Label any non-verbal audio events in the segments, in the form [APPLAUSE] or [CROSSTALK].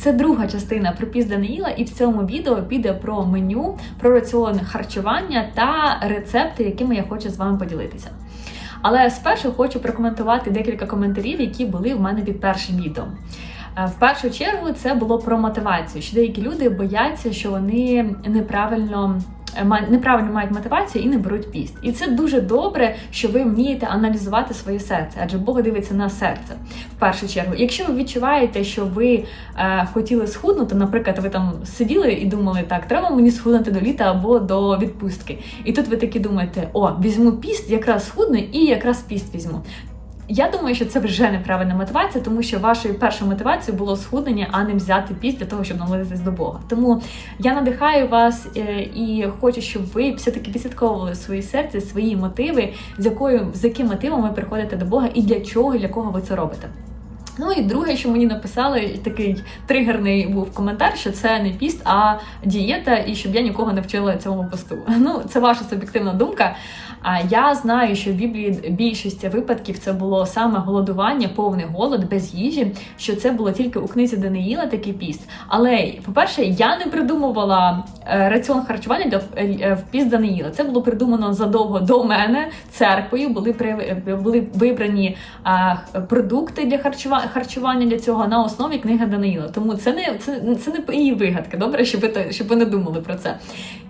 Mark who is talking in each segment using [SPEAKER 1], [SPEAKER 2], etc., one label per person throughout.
[SPEAKER 1] Це друга частина про Даниїла, і в цьому відео піде про меню, про раціон харчування та рецепти, якими я хочу з вами поділитися. Але спершу хочу прокоментувати декілька коментарів, які були в мене під першим відео. Е, В першу чергу це було про мотивацію, що деякі люди бояться, що вони неправильно. Е, Неправильно мають мотивацію і не беруть піст. І це дуже добре, що ви вмієте аналізувати своє серце, адже Бог дивиться на серце в першу чергу. Якщо ви відчуваєте, що ви е, хотіли схуднути, наприклад, ви там сиділи і думали, так, треба мені схуднути до літа або до відпустки. І тут ви такі думаєте, о, візьму піст, якраз схудну і якраз піст візьму. Я думаю, що це вже неправильна мотивація, тому що вашою першою мотивацією було схуднення, а не взяти піст для того, щоб наблизитись до Бога. Тому я надихаю вас е, і хочу, щоб ви все-таки відслідковували свої серце, свої мотиви, з якою з яким мотивом ви приходите до Бога і для чого, для кого ви це робите. Ну і друге, що мені написали, такий тригерний був коментар, що це не піст, а дієта, і щоб я нікого не вчила цьому посту. [LAUGHS] Ну, це ваша суб'єктивна думка. А я знаю, що в Біблії більшості випадків це було саме голодування, повний голод без їжі, що це було тільки у книзі Даниїла такий піст. Але, по-перше, я не придумувала е, раціон харчування для е, в піст Даниїла. Це було придумано задовго до мене церквою. Були були вибрані продукти для харчування харчування для цього на основі книги Даниїла. Тому це не це, це не її вигадка. Добре, щоб ви щоб ви не думали про це.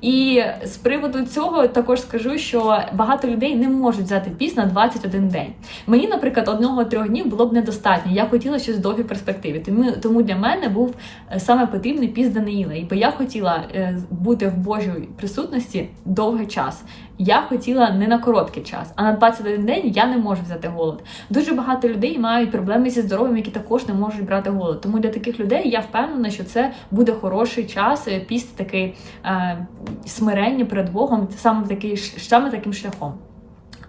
[SPEAKER 1] І з приводу цього також скажу, що багато людей не можуть взяти піст на 21 день. Мені, наприклад, одного-трьох днів було б недостатньо. Я хотіла щось в довгій перспективі. Тому, тому для мене був е, саме потрібний піст Даниїла. І бо я хотіла е, бути в Божій присутності довгий час. Я хотіла не на короткий час, а на 21 день я не можу взяти голод. Дуже багато людей мають проблеми зі здоров'ям, які також не можуть брати голод. Тому для таких людей я впевнена, що це буде хороший час пісти таке е, смирення перед Богом, саме такий саме таким шляхом.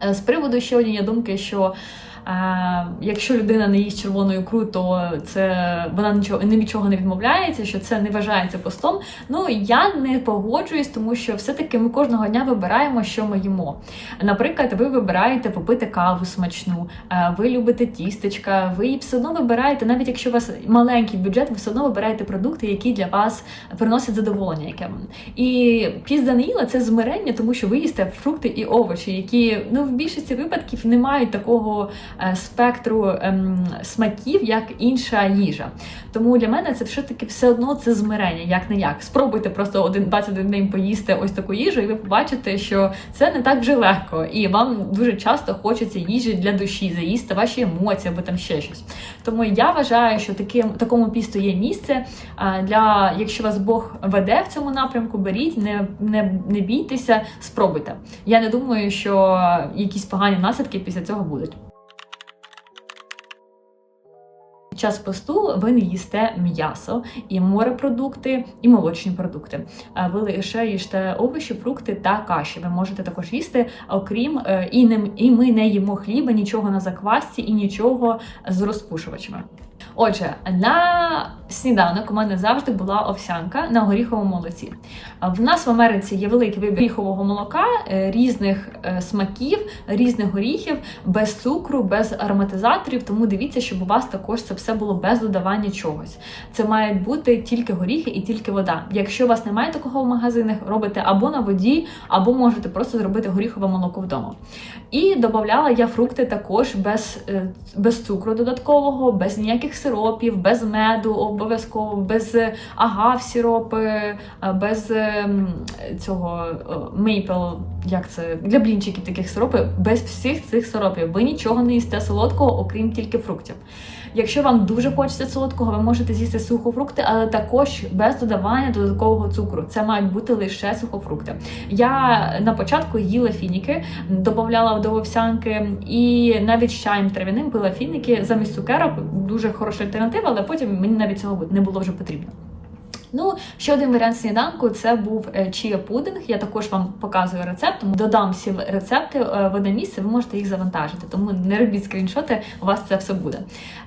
[SPEAKER 1] Е, З приводу ще однієї думки, що е, якщо людина не їсть червону ікру, то це вона нічого не від не відмовляється, що це не вважається постом. Ну я не погоджуюсь, тому що все-таки ми кожного дня вибираємо, що ми їмо. Наприклад, ви вибираєте попити каву смачну, ви любите тістечка, ви все одно вибираєте, навіть якщо у вас маленький бюджет, ви все одно вибираєте продукти, які для вас приносять задоволення. Яке. І піст Даниїла це змирення, тому що ви їсте фрукти і овочі, які ну в більшості випадків не мають такого спектру ем, смаків, як інша їжа. Тому для мене це все таки все одно це змирення, як не як. Спробуйте просто один 21 день поїсти ось таку їжу, і ви побачите, що це не так вже легко, і вам дуже часто хочеться їжі для душі, заїсти ваші емоції або там ще щось. Тому я вважаю, що таким такому пісту є місце. А, Для якщо вас Бог веде в цьому напрямку, беріть, не, не, не бійтеся, спробуйте. Я не думаю, що якісь погані наслідки після цього будуть. Час посту ви не їсте м'ясо і морепродукти, і молочні продукти. Е, Ви лише їсте овочі, фрукти та каші. Ви можете також їсти, окрім е, і не і ми не їмо хліба, нічого на заквасці і нічого з розпушувачами. Отже, на сніданок у мене завжди була овсянка на горіховому молоці. В нас в Америці є великий вибір горіхового молока, е, різних е, смаків, різних горіхів, без цукру, без ароматизаторів. Тому дивіться, щоб у вас також це все було без додавання чогось. Це мають бути тільки горіхи і тільки вода. Якщо у вас немає такого в магазинах, робите або на воді, або можете просто зробити горіхове молоко вдома. І додавала я фрукти також без, е, без цукру додаткового, без ніяких сиропів, без меду обов'язково, без е, агав сиропи, е, без е, цього мейпл, як це для блінчиків таких сиропів, без всіх цих сиропів. Ви нічого не їсте солодкого, окрім тільки фруктів. Якщо вам дуже хочеться солодкого, ви можете з'їсти сухофрукти, але також без додавання додаткового цукру. Це мають бути лише сухофрукти. Я на початку їла фініки, додавала до овсянки і навіть з чаєм трав'яним пила фініки замість цукерок. Дуже хороша альтернатива, але потім мені навіть цього не було вже потрібно. Ну, ще один варіант сніданку це був е, чия пудинг. Я також вам показую рецепт, тому додам всі рецепти в одне місце, ви можете їх завантажити, тому не робіть скріншоти, у вас це все буде.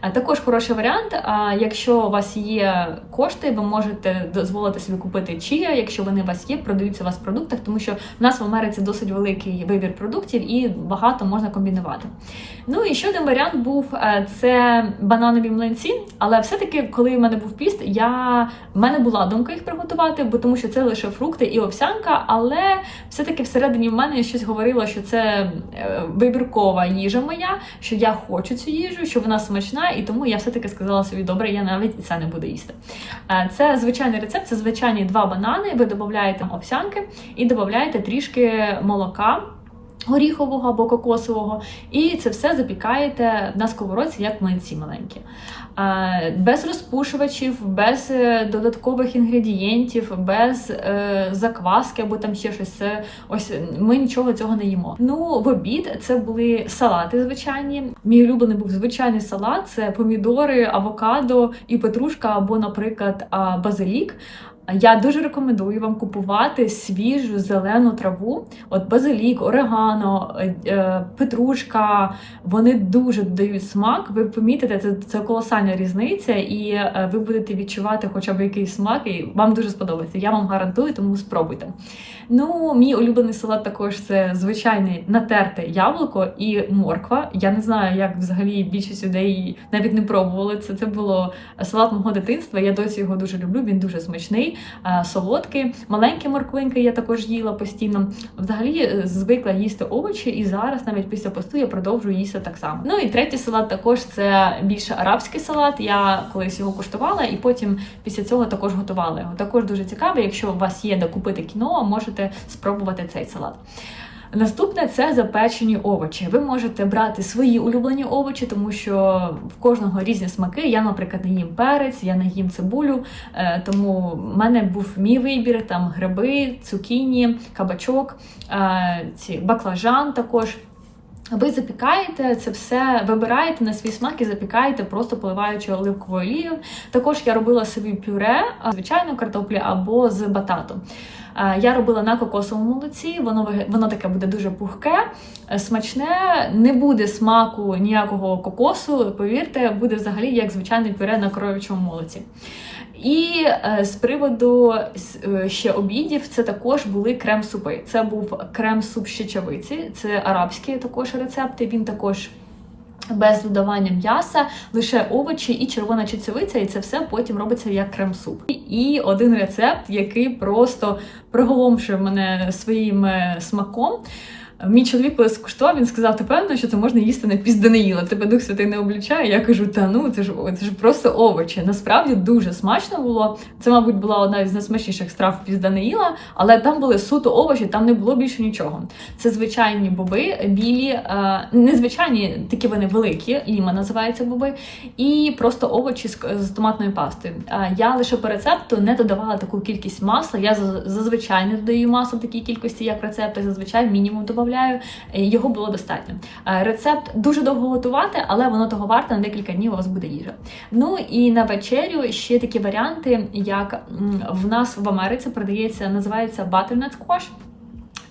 [SPEAKER 1] Е, Також хороший варіант. Якщо у вас є кошти, ви можете дозволити собі купити чия, якщо вони у вас є, продаються у вас в продуктах, тому що в нас в Америці досить великий вибір продуктів і багато можна комбінувати. Ну і ще один варіант був е, це бананові млинці, але все-таки, коли в мене був піст, я в мене була думка їх приготувати, бо тому що це лише фрукти і овсянка, але все-таки всередині в мене щось говорило, що це е, вибіркова їжа моя, що я хочу цю їжу, що вона смачна, і тому я все-таки сказала собі, добре, я навіть і це не буду їсти. Е, Це звичайний рецепт, це звичайні два банани. Ви додаєте овсянки і додаєте трішки молока. Горіхового або кокосового, і це все запікаєте на сковородці, як млинці маленькі. Без розпушувачів, без е, додаткових інгредієнтів, без е, закваски або там ще щось. Це ось ми нічого цього не їмо. Ну, в обід це були салати звичайні. Мій улюблений був звичайний салат: це помідори, авокадо і петрушка, або, наприклад, базилік. Я дуже рекомендую вам купувати свіжу зелену траву. От базилік, орегано, е, е, петрушка. Вони дуже додають смак. Ви помітите, це, це колосальна різниця, і е, ви будете відчувати хоча б якийсь смак, і вам дуже сподобається. Я вам гарантую, тому спробуйте. Ну, мій улюблений салат також це звичайне натерте яблуко і морква. Я не знаю, як взагалі більшість людей навіть не пробували це. Це було салат мого дитинства. Я досі його дуже люблю. Він дуже смачний, е, солодкий. Маленькі морквинки я також їла постійно. Взагалі е, звикла їсти овочі, і зараз, навіть після посту, я продовжую їсти так само. Ну і третій салат також це більше арабський салат. Я колись його куштувала, і потім після цього також готувала його. Також дуже цікаво, Якщо у вас є де купити кіно, можете спробувати цей салат. Наступне це запечені овочі. Ви можете брати свої улюблені овочі, тому що в кожного різні смаки. Я, наприклад, не їм перець, я не їм цибулю. е, Тому в мене був мій вибір: там гриби, цукіні, кабачок, е, ці баклажан також. Ви запікаєте це все, вибираєте на свій смак і запікаєте, просто поливаючи оливковою олією. Також я робила собі пюре, звичайно, картоплі або з бататом. Е, Я робила на кокосовому молоці, воно воно таке буде дуже пухке, е, смачне, не буде смаку ніякого кокосу. Повірте, буде взагалі як звичайне пюре на коров'ячому молоці. І е, з приводу ще обідів, це також були крем-супи. Це був крем-суп з щечавиці, це арабські також рецепти. Він також. Без додавання м'яса, лише овочі і червона чечевиця, і це все потім робиться як крем-суп. І один рецепт, який просто приголомшив мене своїм е, смаком. Мій чоловік коли скуштував, він сказав, ти певно, що це можна їсти на піс. Тебе Дух Святий не облічає. Я кажу, та ну це ж це ж просто овочі. Насправді дуже смачно було. Це, мабуть, була одна із найсмачніших страв піс але там були суто овочі, там не було більше нічого. Це звичайні боби, білі, е, незвичайні, такі вони великі, ліма називаються боби, і просто овочі з, з пастою. Е, я лише по рецепту не додавала таку кількість масла. Я зазвичай не додаю масло в такій кількості, як в рецептах, зазвичай мінімум додаю. Його було достатньо. Е, Рецепт дуже довго готувати, але воно того варте на декілька днів у вас буде їжа. Ну і на вечерю ще такі варіанти, як в нас в Америці продається, називається butternut squash.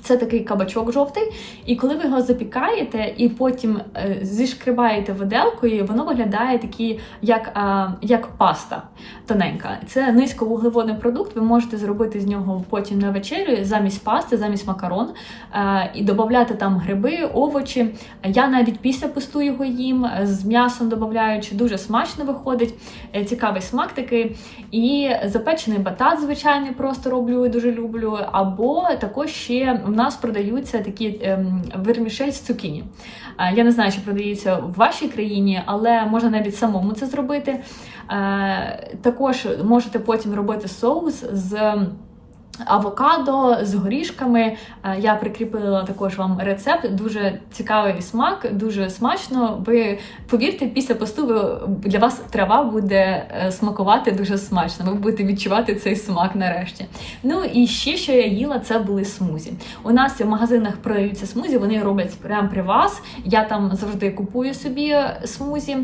[SPEAKER 1] Це такий кабачок жовтий, і коли ви його запікаєте і потім е, зішкрибаєте виделкою, воно виглядає такі, як, е, як паста тоненька. Це низьковуглеводний продукт. Ви можете зробити з нього потім на вечерю замість пасти, замість макарон, е, і додати там гриби, овочі. Я навіть після посту його їм е, з м'ясом додаючи, дуже смачно виходить. Е, Цікавий смак такий. І запечений батат, звичайний, просто роблю і дуже люблю. Або також ще нас продаються такі ем, вермішель з цукіні. Е, Я не знаю, чи продається в вашій країні, але можна навіть самому це зробити. Е, Також можете потім робити соус з. Авокадо з горішками. Е, Я прикріпила також вам рецепт. Дуже цікавий смак, дуже смачно. Ви повірте, після посту для вас трава буде е, смакувати дуже смачно. Ви будете відчувати цей смак нарешті. Ну і ще що я їла, це були смузі. У нас в магазинах продаються смузі, вони роблять прямо при вас. Я там завжди купую собі смузі.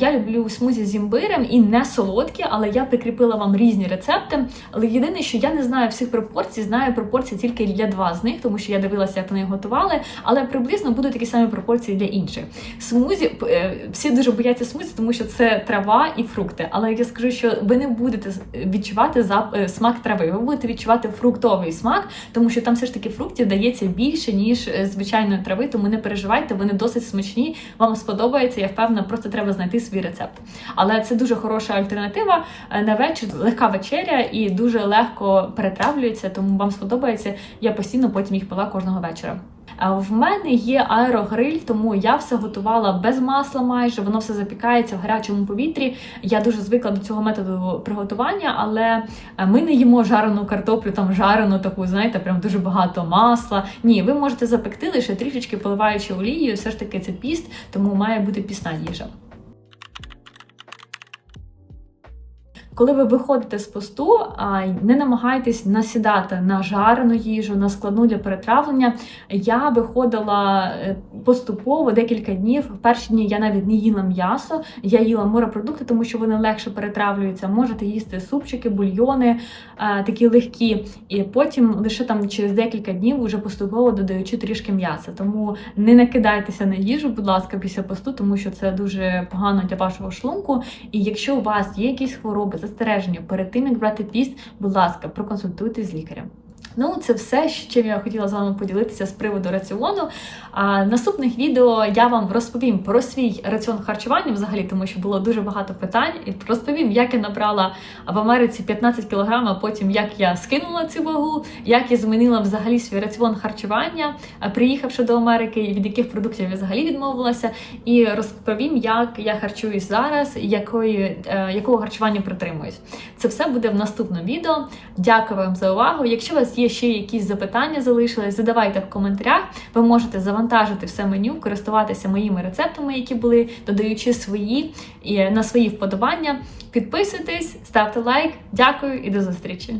[SPEAKER 1] Я люблю смузі з імбирем і не солодкі, але я прикріпила вам різні рецепти. Але єдине, що я не знаю всіх пропорцій, знаю пропорції тільки для два з них, тому що я дивилася, як вони готували, але приблизно будуть такі самі пропорції для інших. Смузі е, всі дуже бояться смузі, тому що це трава і фрукти. Але я скажу, що ви не будете відчувати е, смак трави, ви будете відчувати фруктовий смак, тому що там все ж таки фруктів дається більше ніж е, звичайної трави, тому не переживайте, вони досить смачні. Вам сподобається. Я впевнена, просто треба знайти свій рецепт. Але це дуже хороша альтернатива е, на вечір, легка вечеря і дуже легко перетравлюється, тому вам сподобається. Я постійно потім їх пила кожного вечора. В мене є аерогриль, тому я все готувала без масла майже, воно все запікається в гарячому повітрі. Я дуже звикла до цього методу приготування, але е, ми не їмо жарену картоплю, там жарену таку, знаєте, прям дуже багато масла. Ні, ви можете запекти лише трішечки поливаючи олією, все ж таки це піст, тому має бути пісна їжа. Коли ви виходите з посту, не намагайтесь насідати на жарену їжу, на складну для перетравлення. Я виходила е, поступово декілька днів. В перші дні я навіть не їла м'ясо, я їла морепродукти, тому що вони легше перетравлюються. Можете їсти супчики, бульйони такі легкі, і потім лише там через декілька днів вже поступово додаючи трішки м'яса. Тому не накидайтеся на їжу, будь ласка, після посту, тому що це дуже погано для вашого шлунку. І якщо у вас є якісь хвороби, застереження перед тим, як брати піст, будь ласка, проконсультуйтесь з лікарем. Ну, це все, чим я хотіла з вами поділитися з приводу раціону. А наступних відео я вам розповім про свій раціон харчування взагалі, тому що було дуже багато питань, і розповім, як я набрала в Америці 15 кг, а потім як я скинула цю вагу, як я змінила взагалі свій раціон харчування, приїхавши до Америки, від яких продуктів я взагалі відмовилася, і розповім, як я харчуюсь зараз, якої, е, якого харчування притримуюсь. Це все буде в наступному відео. Дякую вам за увагу. Якщо у вас ще якісь запитання, залишились, задавайте в коментарях. Ви можете завантажити все меню, користуватися моїми рецептами, які були, додаючи свої на свої вподобання. Підписуйтесь, ставте лайк. Дякую і до зустрічі!